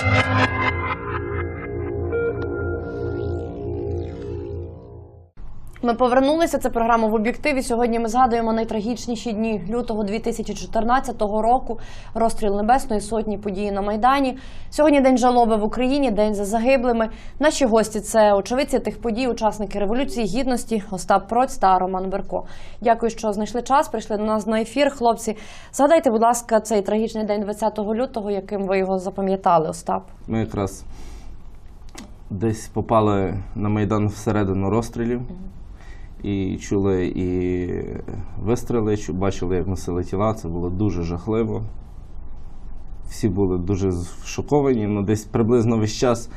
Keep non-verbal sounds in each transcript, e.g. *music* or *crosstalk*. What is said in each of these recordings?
Thank you. Ми повернулися. Це програма в об'єктиві. Сьогодні ми згадуємо найтрагічніші дні лютого 2014 року. Розстріл Небесної сотні події на майдані. Сьогодні день жалоби в Україні, день за загиблими. Наші гості це очевидці тих подій, учасники революції гідності Остап Проць та Роман Берко. Дякую, що знайшли час. Прийшли до нас на ефір. Хлопці, згадайте, будь ласка, цей трагічний день 20 лютого, яким ви його запам'ятали, Остап. Ми якраз десь попали на Майдан всередину розстрілів і чули і вистріли, бачили, як носили тіла. Це було дуже жахливо. Всі були дуже шоковані. Ну, десь приблизно весь час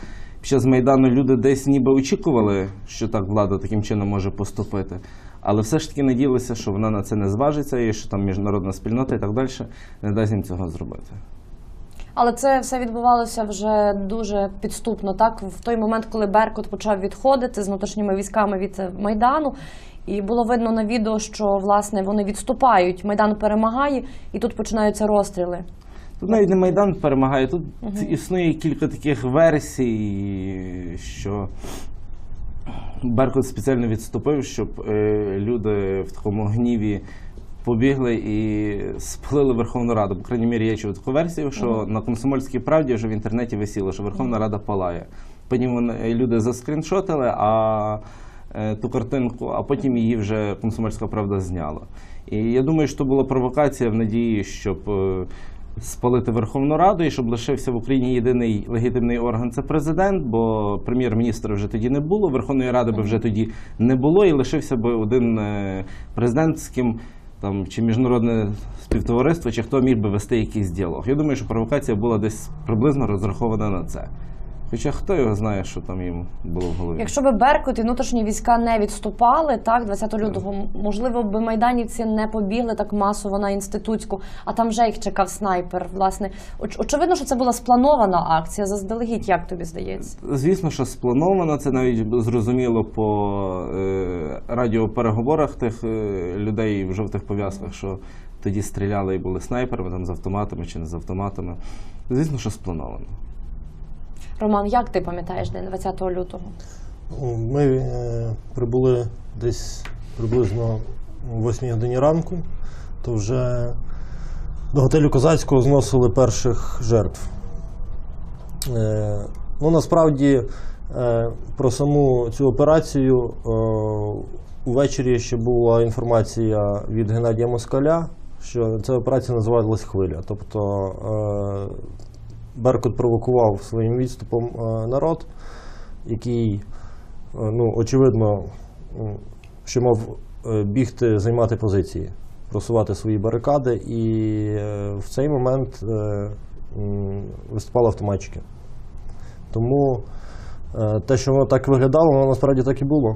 під час Майдану люди десь ніби очікували, що так влада таким чином може поступити. Але все ж таки надіялися, що вона на це не зважиться і що там міжнародна спільнота і так далі не дасть їм цього зробити. Але це все відбувалося вже дуже підступно. Так, в той момент, коли Беркут почав відходити з внутрішніми військами від е, майдану, і було видно на відео, що власне вони відступають. Майдан перемагає, і тут починаються розстріли. Тут навіть не Майдан перемагає. Тут існує кілька таких версій, що Беркут спеціально відступив, щоб е, люди в такому гніві побігли і спалили Верховну Раду. По крайній мірі, я чув таку версію, що на комсомольській правді вже в інтернеті висіло, що Верховна Рада палає. Потім вони, люди заскріншотили, а е, ту картинку, а потім її вже комсомольська правда зняла. І я думаю, що була провокація в надії, щоб е, спалити Верховну Раду і щоб лишився в Україні єдиний легітимний орган це президент, бо прем'єр-міністра вже тоді не було, Верховної Ради би вже тоді не було, і лишився би один е, президент, з ким там чи міжнародне співтовариство, чи хто міг би вести якийсь діалог. Я думаю, що провокація була десь приблизно розрахована на це. Хоча хто його знає, що там їм було в голові. Якщо би Беркут і внутрішні війська не відступали, так 20 лютого, можливо, би майданівці не побігли так масово на інститутську, а там вже їх чекав снайпер. Власне, Оч- очевидно, що це була спланована акція. Заздалегідь, як тобі здається? Звісно, що сплановано. Це навіть зрозуміло по е, радіопереговорах тих е, людей в жовтих пов'язках, що тоді стріляли і були снайперами там з автоматами чи не з автоматами. Звісно, що сплановано. Роман, як ти пам'ятаєш день 20 лютого? Ми е, прибули десь приблизно о 8 годині ранку, то вже до готелю Козацького зносили перших жертв. Е, ну, насправді, е, про саму цю операцію увечері ще була інформація від Геннадія Москаля, що ця операція називалась Хвиля. Тобто Беркут провокував своїм відступом е, народ, який, е, ну, очевидно, що мав е, бігти, займати позиції, просувати свої барикади, і в цей момент виступали автоматчики. Тому те, що воно так виглядало, воно насправді так і було.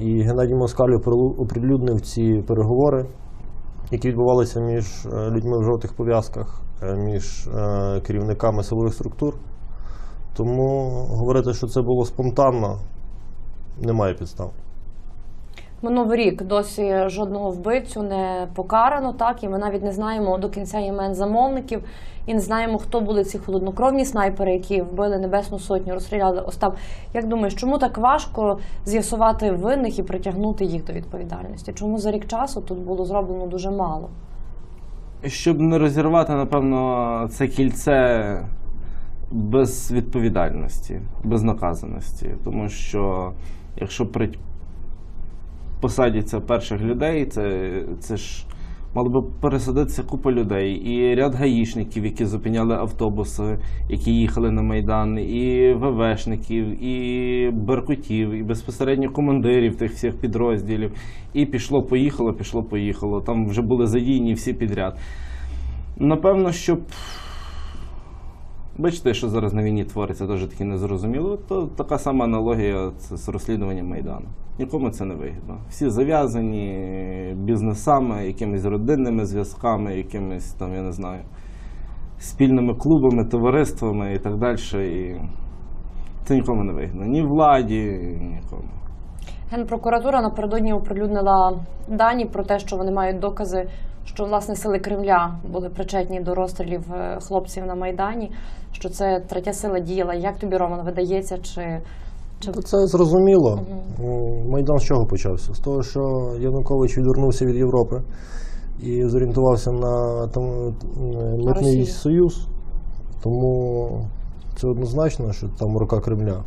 І Геннадій Москаль оприлюднив ці переговори, які відбувалися між е, людьми в жовтих пов'язках, е, між е, керівниками силових структур. Тому говорити, що це було спонтанно, немає підстав. Минув рік досі жодного вбивцю не покарано, так і ми навіть не знаємо до кінця імен замовників і не знаємо, хто були ці холоднокровні снайпери, які вбили Небесну Сотню, розстріляли Остап. Як думаєш, чому так важко з'ясувати винних і притягнути їх до відповідальності? Чому за рік часу тут було зроблено дуже мало? Щоб не розірвати, напевно, це кільце без відповідальності, без наказаності. Тому що якщо при... посадяться перших людей, це, це ж мало би пересадитися купа людей. І ряд гаїшників, які зупиняли автобуси, які їхали на Майдан, і ВВшників, і беркутів, і безпосередньо командирів тих всіх підрозділів. І пішло, поїхало, пішло, поїхало. Там вже були задіяні всі підряд. Напевно, щоб. Бачите, що зараз на війні твориться, дуже таки незрозуміло. То така сама аналогія з розслідуванням Майдану. Нікому це не вигідно. Всі зав'язані бізнесами, якимись родинними зв'язками, якимись там, я не знаю, спільними клубами, товариствами і так далі. І це нікому не вигідно. Ні владі, нікому. Генпрокуратура напередодні оприлюднила дані про те, що вони мають докази що власне сили Кремля були причетні до розстрілів е, хлопців на Майдані, що це третя сила діяла. Як тобі, Роман, видається? Чи, чи... Це зрозуміло. Ну, Майдан з чого почався? З того, що Янукович відвернувся від Європи і зорієнтувався на там, е, митний Росію. союз. Тому це однозначно, що там рука Кремля.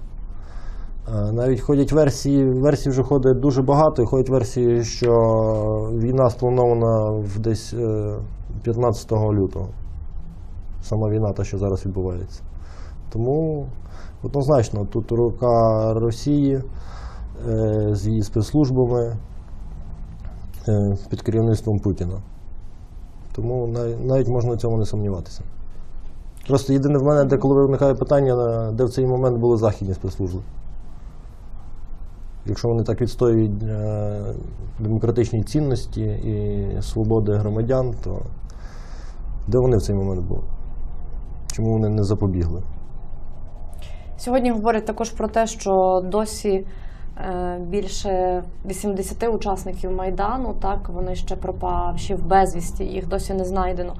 Е, Навіть ходять версії, версій вже ходить дуже багато, і ходять версії, що війна спланована в десь е, 15 лютого. Сама війна, та, що зараз відбувається. Тому однозначно тут рука Росії е, з її спецслужбами е, під керівництвом Путіна. Тому навіть можна в цьому не сумніватися. Просто єдине в мене, де коли виникає питання, де в цей момент були західні спецслужби. Якщо вони так відстоюють е, демократичні цінності і свободи громадян, то де вони в цей момент були? Чому вони не запобігли? Сьогодні говорять також про те, що досі е, більше 80 учасників Майдану, так, вони ще пропавші в безвісті, їх досі не знайдено.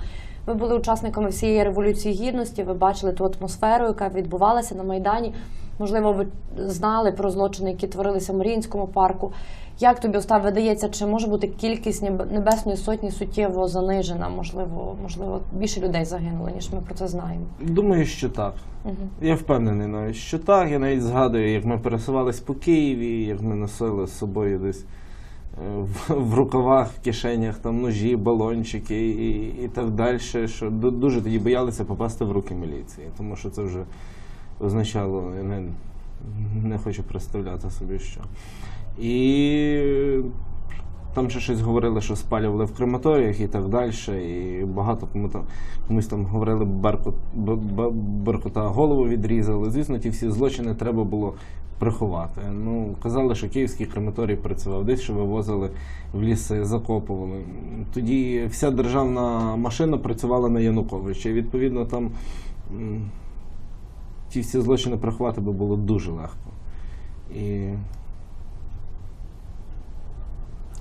Ви були учасниками всієї революції гідності, ви бачили ту атмосферу, яка відбувалася на Майдані. Можливо, ви знали про злочини, які творилися в Маріїнському парку. Як тобі Остап видається, чи може бути кількість Небесної сотні суттєво занижена? Можливо, можливо, більше людей загинуло, ніж ми про це знаємо. Думаю, що так. Я впевнений навіть, що так. Я навіть згадую, як ми пересувались по Києві, як ми носили з собою десь е, в, в рукавах, в кишенях там ножі, балончики і, і так далі. Що дуже тоді боялися попасти в руки міліції, тому що це вже означало, я не, не хочу представляти собі що. І там ще щось говорили, що спалювали в крематоріях і так далі. І багато кому там комусь там говорили, Беркут, Беркута голову відрізали. Звісно, ті всі злочини треба було приховати. Ну, казали, що київський крематорій працював, десь що вивозили в ліси, закопували. Тоді вся державна машина працювала на Януковича. І відповідно там ті всі злочини приховати би було дуже легко. І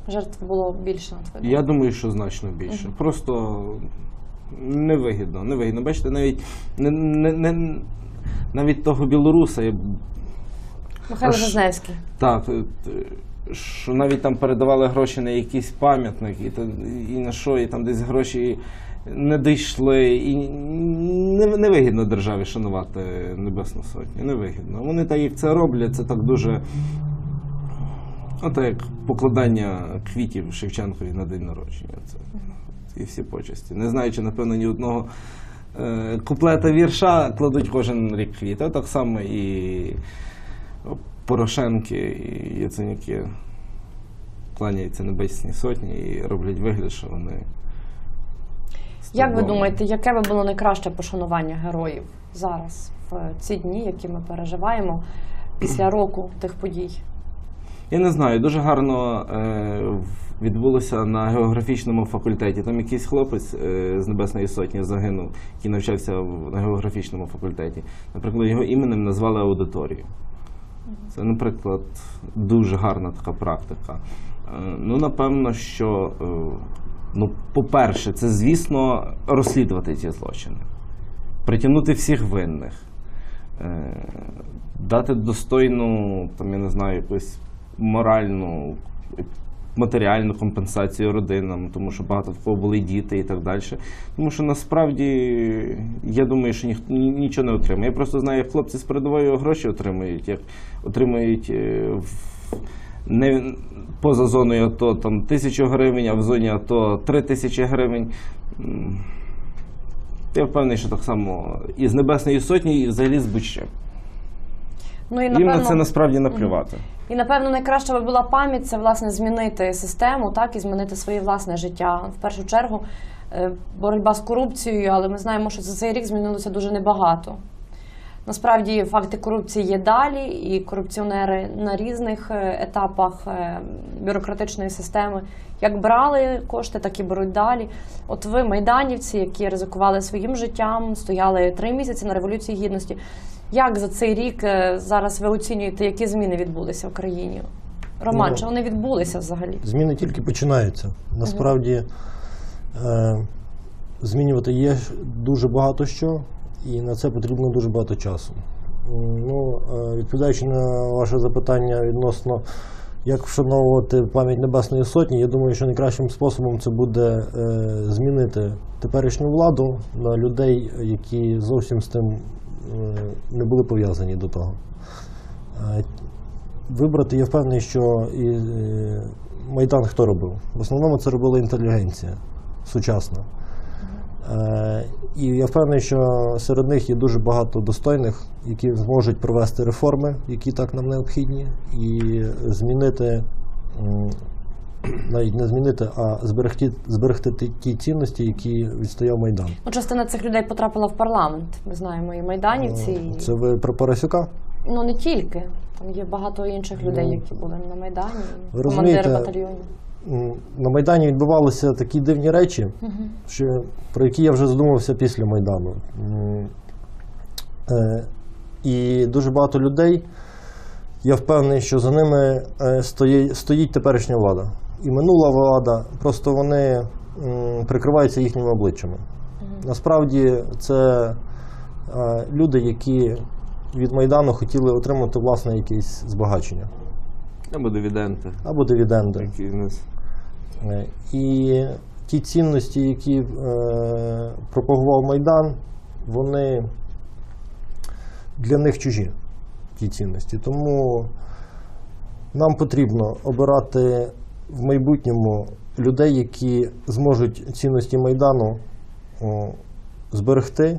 Жертв було більше на твою Я думаю, що значно більше. Просто невигідно. Невигідно. Бачите, навіть не, не, не, навіть того білоруса, я б- Михайло Аж- Жизневський. так, е, що навіть там передавали гроші на якийсь пам'ятник, і, і на що, і там десь гроші не дійшли. І не, невигідно державі шанувати Небесну Сотню. Невигідно. Вони так як це роблять, це так дуже. Ото як покладання квітів Шевченкові на день народження. Це і всі почесті. Не знаючи, напевно, ні одного е, куплета вірша кладуть кожен рік квіти. А Так само і Порошенки, і Яценюки кланяються Небесній Сотні і роблять вигляд, що вони. Як ви думаєте, яке би було найкраще пошанування героїв зараз, в ці дні, які ми переживаємо після року тих подій? Я не знаю, дуже гарно е, відбулося на географічному факультеті. Там якийсь хлопець е, з Небесної Сотні загинув, який навчався в, на географічному факультеті. Наприклад, його іменем назвали аудиторію. Це, наприклад, дуже гарна така практика. Е, ну, напевно, що, е, ну, по-перше, це, звісно, розслідувати ці злочини, притягнути всіх винних, е, дати достойну, там, я не знаю, якусь моральну, матеріальну компенсацію родинам, тому що багато в кого були діти і так далі. Тому що насправді я думаю, що ніхто нічого не отримає. Я просто знаю, як хлопці з передової гроші отримують, як отримують е, не поза зоною АТО там тисячу гривень, а в зоні АТО три тисячі гривень. Я впевнений, що так само і з Небесної Сотні, і взагалі з будь-чим. Ну і Їм на це насправді наплювати. і напевно найкраща би була пам'ять це власне змінити систему, так і змінити своє власне життя. В першу чергу е, боротьба з корупцією, але ми знаємо, що за цей рік змінилося дуже небагато. Насправді факти корупції є далі, і корупціонери на різних е, етапах е, бюрократичної системи як брали кошти, так і беруть далі. От ви, майданівці, які ризикували своїм життям, стояли три місяці на революції гідності. Як за цей рік е, зараз ви оцінюєте, які зміни відбулися в країні? Роман, Ну, чи вони відбулися взагалі? Зміни тільки починаються. Насправді Е, Змінювати є дуже багато що, і на це потрібно дуже багато часу. Ну, е, відповідаючи на ваше запитання відносно як вшановувати пам'ять Небесної Сотні, я думаю, що найкращим способом це буде е, змінити теперішню владу на людей, які зовсім з тим не були пов'язані до того. Е, Вибрати, я впевнений, що і е, Майдан хто робив? В основному це робила інтелігенція сучасна. Е, І я впевнений, що серед них є дуже багато достойних, які зможуть провести реформи, які так нам необхідні, і змінити, *clears throat* навіть не змінити, а зберегти, зберегти ті- ті цінності, які відстояв Майдан. Ну, частина цих людей потрапила в парламент. Ми знаємо і майданівці. і- Це ви про Парасюка? Ну не тільки. Там є багато інших людей, які були на майдані, Ви командири батальйонів. На Майдані відбувалися такі дивні речі, що, про які я вже задумався після Майдану. Е, І дуже багато людей, я впевнений, що за ними е, стоїть, стоїть теперішня влада. І минула влада, просто вони прикриваються їхніми обличчями. Насправді це е, люди, які від Майдану хотіли отримати власне якесь збагачення Або дивіденти. або дивіденди. Які нас. Е, І ті цінності, які е, пропагував Майдан, вони для них чужі, ті цінності. Тому нам потрібно обирати в майбутньому людей, які зможуть цінності Майдану зберегти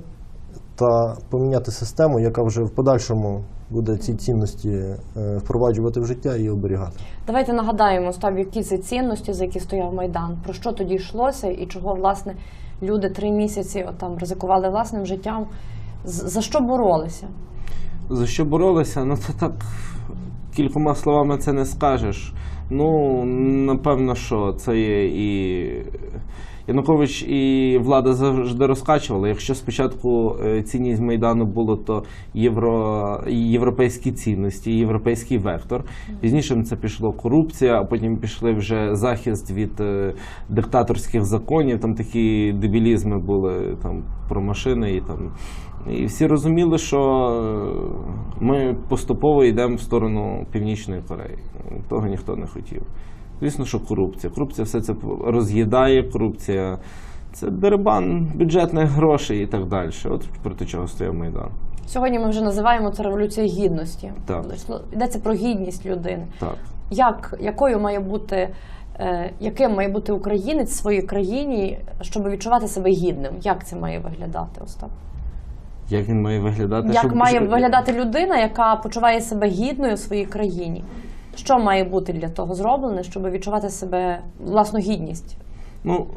та поміняти систему, яка вже в подальшому буде ці цінності е, впроваджувати в життя і оберігати. Давайте нагадаємо Остап, які це цінності, за які стояв майдан. Про що тоді йшлося, і чого власне люди три місяці от, там ризикували власним життям. За що боролися? За що боролися? Ну то так кількома словами це не скажеш. Ну, напевно, що це є і. Янукович і влада завжди розкачували. Якщо спочатку е, цінність Майдану було, то євро, європейські цінності, європейський вектор. Пізніше це пішло корупція, а потім пішли вже захист від е, диктаторських законів. Там такі дебілізми були там про машини і там. І всі розуміли, що е, ми поступово йдемо в сторону Північної Кореї. Того ніхто не хотів. Звісно, що корупція. Корупція все це роз'їдає, корупція це дерибан бюджетних грошей і так далі. От проти чого стояв Майдан. Сьогодні ми вже називаємо це революція гідності. Так. Тобто Йдеться про гідність людини. Так. Як, якою має бути, е, яким має бути українець в своїй країні, щоб відчувати себе гідним? Як це має виглядати, Остап? Як він має виглядати? Як щоб- має виглядати людина, яка почуває себе гідною у своїй країні? Що має бути для того зроблене, щоб відчувати себе власну гідність? Ну,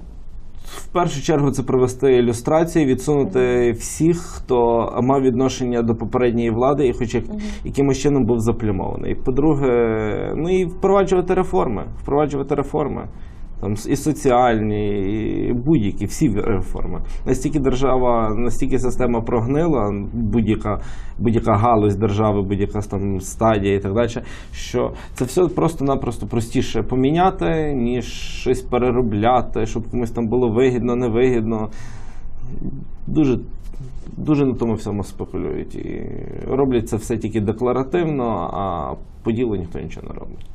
в першу чергу це провести ілюстрації, відсунути всіх, хто мав відношення до попередньої влади і хоч як, якимось чином був заплямований. По-друге, ну і впроваджувати реформи. Впроваджувати реформи. Там і соціальні, і будь-які, всі реформи. Настільки держава, настільки система прогнила, будь-яка будь-яка галузь держави, будь-яка там стадія і так далі, що це все просто-напросто простіше поміняти, ніж щось переробляти, щоб комусь там було вигідно, невигідно. Дуже, дуже на тому всьому спекулюють. І роблять це все тільки декларативно, а по ділу ніхто нічого не робить.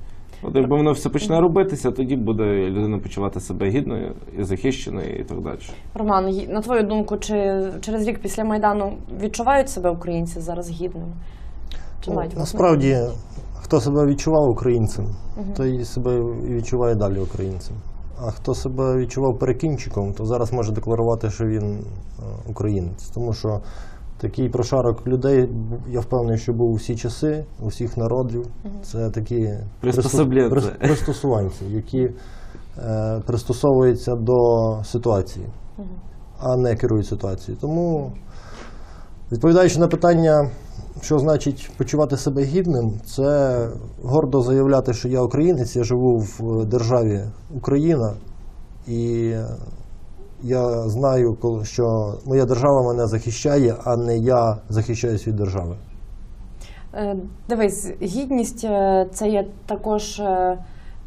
От якби воно все почне робитися, тоді буде людина почувати себе гідною і захищеною і так далі. Роман, на твою думку, чи через рік після Майдану відчувають себе українці зараз гідними? Чи Ну, мають Насправді, хто себе відчував українцем, той себе і відчуває далі українцем. А хто себе відчував перекінчиком, то зараз може декларувати, що він е, українець. Тому що такий прошарок людей, я впевнений, що був у всі часи, у всіх народів. Це такі пристосуванці, які е, пристосовуються до ситуації, а не керують ситуацією. Тому Відповідаючи на питання, що значить почувати себе гідним, це гордо заявляти, що я українець, я живу в державі Україна, і я знаю, що моя держава мене захищає, а не я захищаюсь від держави. Е, Дивись, гідність е, це є також е,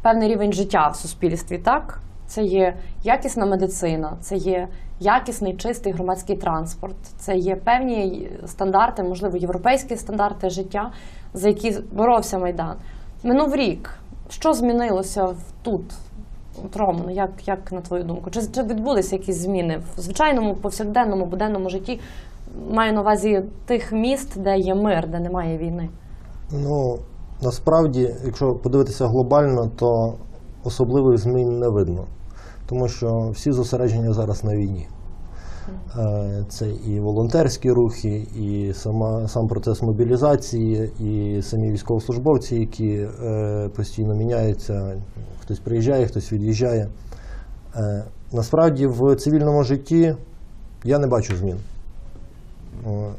певний рівень життя в суспільстві, так? Це є якісна медицина, це є якісний чистий громадський транспорт, це є певні стандарти, можливо, європейські стандарти життя, за які боровся Майдан. Минув рік. Що змінилося тут? От, Романе, як, як на твою думку? Чи, чи відбулися якісь зміни в звичайному повсякденному буденному житті? Маю на увазі тих міст, де є мир, де немає війни. Ну, насправді, якщо подивитися глобально, то особливих змін не видно. Тому що всі зосередження зараз на війні. Е, Це і волонтерські рухи, і сама, сам процес мобілізації, і самі військовослужбовці, які е, постійно міняються. Хтось приїжджає, хтось від'їжджає. Е, Насправді в цивільному житті я не бачу змін.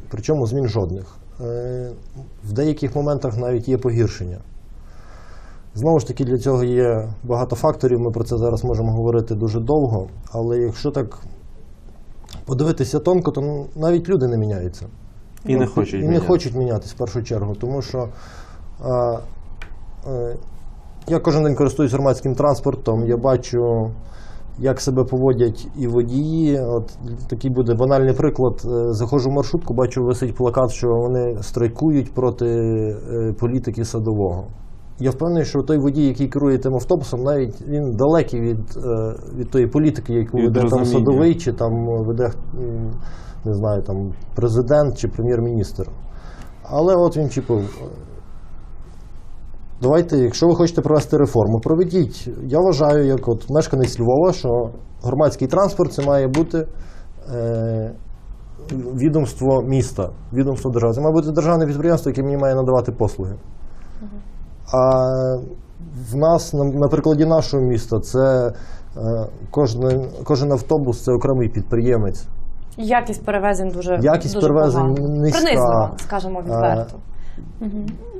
Причому змін жодних. В деяких моментах навіть є погіршення. Знову ж таки, для цього є багато факторів, ми про це зараз можемо говорити дуже довго, але якщо так подивитися тонко, то ну, навіть люди не міняються. І не хочуть І не міняти. хочуть мінятися в першу чергу, тому що а, е, я кожен день користуюсь громадським транспортом, я бачу, як себе поводять і водії. От такий буде банальний приклад. Е, Заходжу в маршрутку, бачу, висить плакат, що вони страйкують проти е, політики садового. Я впевнений, що той водій, який керує тим автобусом, навіть він далекий від, е, від тої політики, яку Від веде там садовий, чи там веде не знаю, там президент чи прем'єр-міністр. Але от він чіпив. Давайте, якщо ви хочете провести реформу, проведіть. Я вважаю, як от мешканець Львова, що громадський транспорт це має бути е, відомство міста, відомство держави. Це має бути державне підприємство, яке мені має надавати послуги. А в нас, на, прикладі нашого міста, це е, кожен, кожен автобус це окремий підприємець. Якість перевезень дуже Якість дуже перевезень низька. Принизлива, скажімо відверто.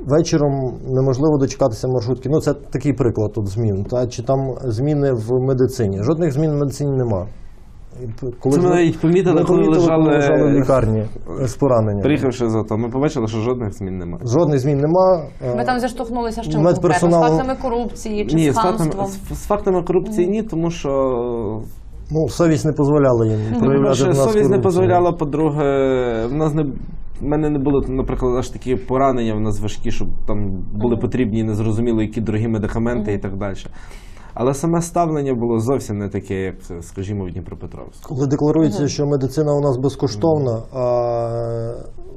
Вечором неможливо дочекатися маршрутки. Ну, це такий приклад тут змін. Та, чи там зміни в медицині? Жодних змін в медицині нема. Коли Це ми навіть помітили, ми коли помітили, лежали- лежали в лікарні з пораненням. Приїхавши з АТО, ми побачили, що жодних змін немає. Жодних змін нема. Е, Ви там зіштовхнулися з чим конкретно? З фактами корупції чи Ні, з з фактами, хамством? з, з фактами корупції ні, тому що Ну, совість не дозволяла їм проявляти по-перше, в нас совість не дозволяла, по-друге, в нас не. В мене не було, наприклад, аж такі поранення в нас важкі, щоб там були потрібні незрозуміло які дорогі медикаменти і так далі. Але саме ставлення було зовсім не таке, як, скажімо, в Дніпропетровську. Коли декларується, що медицина у нас безкоштовна, а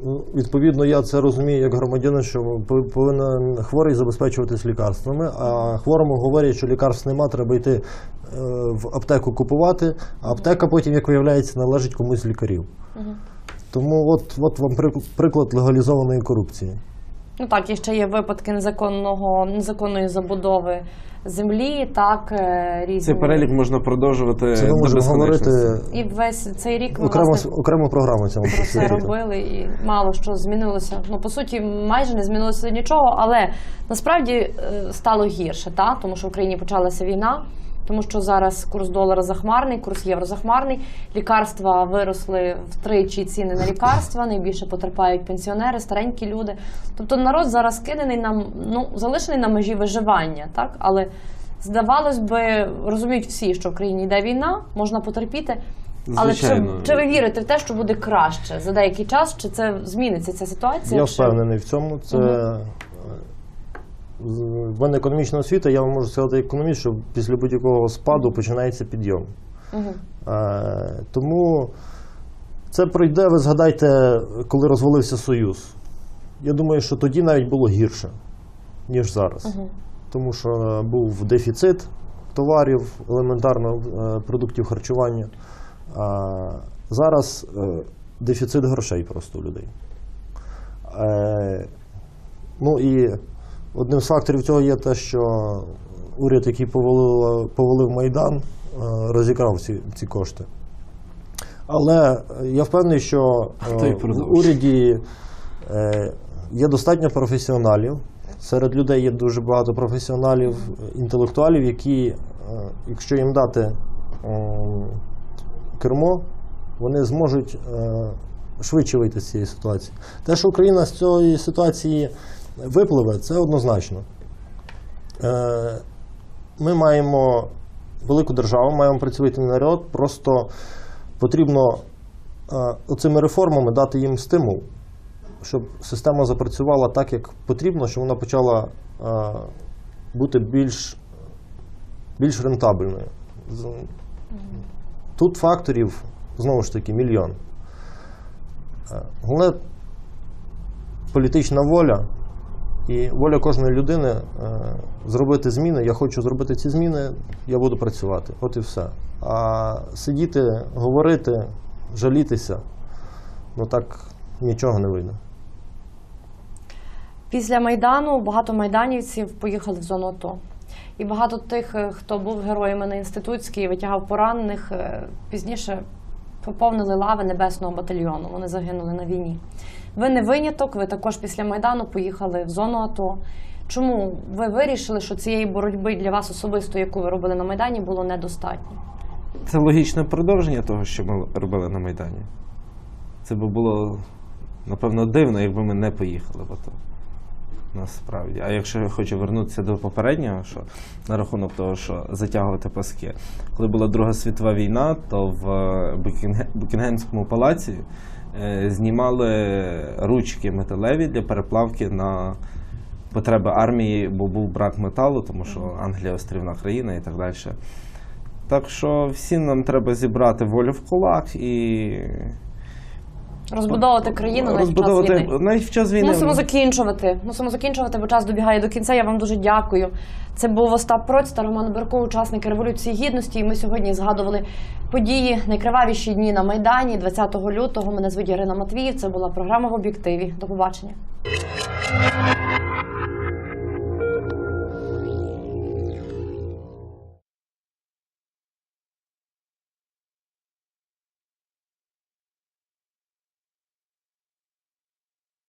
ну, відповідно я це розумію як громадянин, що повинен хворий забезпечуватись лікарствами, а хворому говорять, що лікарств нема, треба йти е, в аптеку купувати, а аптека потім, як виявляється, належить комусь з лікарів. Тому от, от вам приклад легалізованої корупції. Ну так, і ще є випадки незаконного незаконної забудови землі, так е, різні. Цей перелік можна продовжувати Це ми до можемо говорити І весь цей рік ми окремо, власне окрему програму цьому про це робили, і мало що змінилося. Ну по суті, майже не змінилося нічого, але насправді е, стало гірше, та тому що в Україні почалася війна. Тому що зараз курс долара захмарний, курс євро захмарний, лікарства виросли втричі ціни на лікарства. Найбільше потерпають пенсіонери, старенькі люди. Тобто народ зараз кинений нам, ну залишений на межі виживання, так але здавалось би, розуміють всі, що в країні йде війна, можна потерпіти. Але чи, чи ви вірите в те, що буде краще за деякий час? Чи це зміниться ця ситуація? Я чи... впевнений в цьому. Це з- в мене економічна освіта, я вам можу сказати як економіст, що після будь-якого спаду починається підйом. Мгм. Е, Тому це пройде, ви згадайте, коли розвалився Союз. Я думаю, що тоді навіть було гірше, ніж зараз. Мгм. Тому що був дефіцит товарів, елементарно е, продуктів харчування. А зараз е, дефіцит грошей просто у людей. Е, Ну і одним з факторів цього є те, що уряд, який повалив, повалив Майдан, е, розікрав ці, ці кошти. Але я впевнений, що е, в уряді е, є достатньо професіоналів. Серед людей є дуже багато професіоналів, інтелектуалів, які, якщо їм дати кермо, вони зможуть швидше вийти з цієї ситуації. Те, що Україна з цієї ситуації випливе, це однозначно. Е, Ми маємо велику державу, маємо працьовитий народ. Просто потрібно е, оцими реформами дати їм стимул, щоб система запрацювала так, як потрібно, щоб вона почала е, бути більш, більш рентабельною. Тут факторів знову ж таки мільйон. Головне політична воля і воля кожної людини е, зробити зміни. Я хочу зробити ці зміни, я буду працювати. От і все. А сидіти, говорити, жалітися, ну так нічого не вийде. Після Майдану багато майданівців поїхали в зону АТО. І багато тих, е, хто був героями на інститутській, витягав поранених, е, пізніше поповнили лави небесного батальйону. Вони загинули на війні. Ви не виняток, ви також після Майдану поїхали в зону АТО. Чому ви вирішили, що цієї боротьби для вас особисто, яку ви робили на Майдані, було недостатньо? Це логічне продовження того, що ми робили на Майдані. Це би було, напевно, дивно, якби ми не поїхали в АТО. Насправді. А якщо я хочу вернутися до попереднього, що на рахунок того, що затягувати паски. Коли була Друга світова війна, то в Букінге- Букінгемському палаці е, знімали ручки металеві для переплавки на потреби армії, бо був брак металу, тому що Англія острівна країна і так далі. Так що всім нам треба зібрати волю в кулак і Розбудовувати країну навіть в час розбудовувати війни. навіть в час війни. Мусимо закінчувати. Мусимо закінчувати, бо час добігає до кінця. Я вам дуже дякую. Це був Остап Проць та Роман Берко, учасники революції гідності. І ми сьогодні згадували події найкривавіші дні на майдані 20 лютого. Мене звуть Ірина Матвіїв. Це була програма в об'єктиві. До побачення.